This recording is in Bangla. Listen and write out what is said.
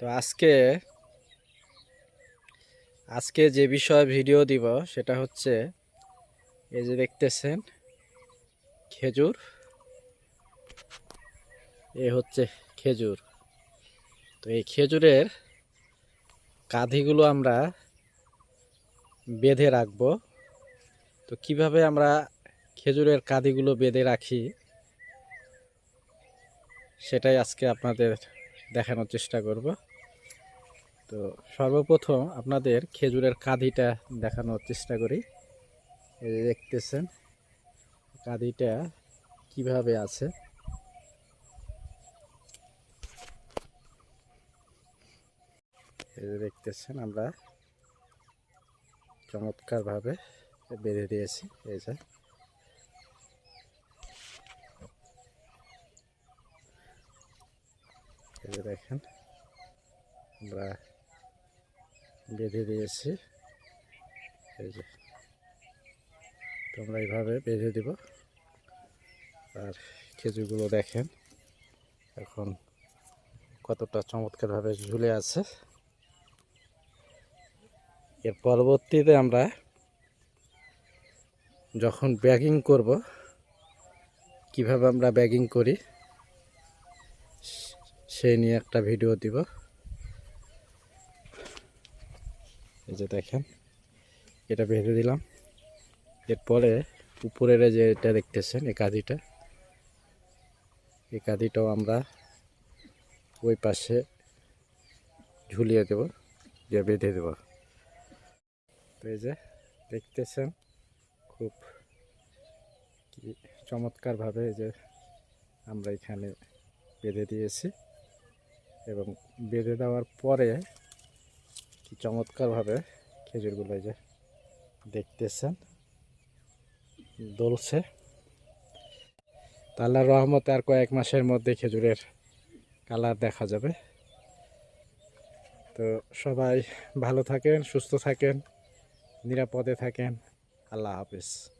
তো আজকে আজকে যে বিষয়ে ভিডিও দিব সেটা হচ্ছে, এই যে দেখতেছেন, খেজুর। এ হচ্ছে খেজুর। তো এই খেজুরের কাঁধিগুলো আমরা বেঁধে রাখব। তো কীভাবে আমরা খেজুরের কাঁধিগুলো বেঁধে রাখি, সেটাই আজকে আপনাদের দেখানোর চেষ্টা করব। তো সর্বপ্রথম আপনাদের খেজুরের কাঁধিটা দেখানোর চেষ্টা করি। দেখতেছেন কাঁধিটা কীভাবে আছে? দেখতেছেন, আমরা চমৎকারভাবে বেঁধে দিয়েছি। এই যে এই দেখেন, আমরা বেঁধে দিয়েছি। এই যে, তোমরা এইভাবে বেঁধে দিব। আর খেজুরগুলো দেখেন, এখন কতটা চমৎকারভাবে ঝুলে আছে। এর পরবর্তীতে আমরা যখন ব্যাগিং করব, কীভাবে আমরা ব্যাগিং করি? সেই নিয়ে একটা ভিডিও দিব। এই যে দেখেন, এটা বেঁধে দিলাম। এরপরে উপরের যে এটা দেখতেছেন, এই কাঁদিটা। এই কাঁদিটাও আমরা ওই পাশে ঝুলিয়ে দেব, দিয়ে বেঁধে দেব। তো এই যে দেখতেছেন, খুব চমৎকারভাবে এই যে আমরা এখানে বেঁধে দিয়েছি। এবং বেঁধে দেওয়ার পরে কি চমৎকারভাবে খেজুরগুলো এই যে দেখতেছেন, দলছে। তা আল্লাহর রহমতে আর কয়েক মাসের মধ্যে খেজুরের কালার দেখা যাবে। তো সবাই ভালো থাকেন, সুস্থ থাকেন, নিরাপদে থাকেন। আল্লাহ হাফিজ।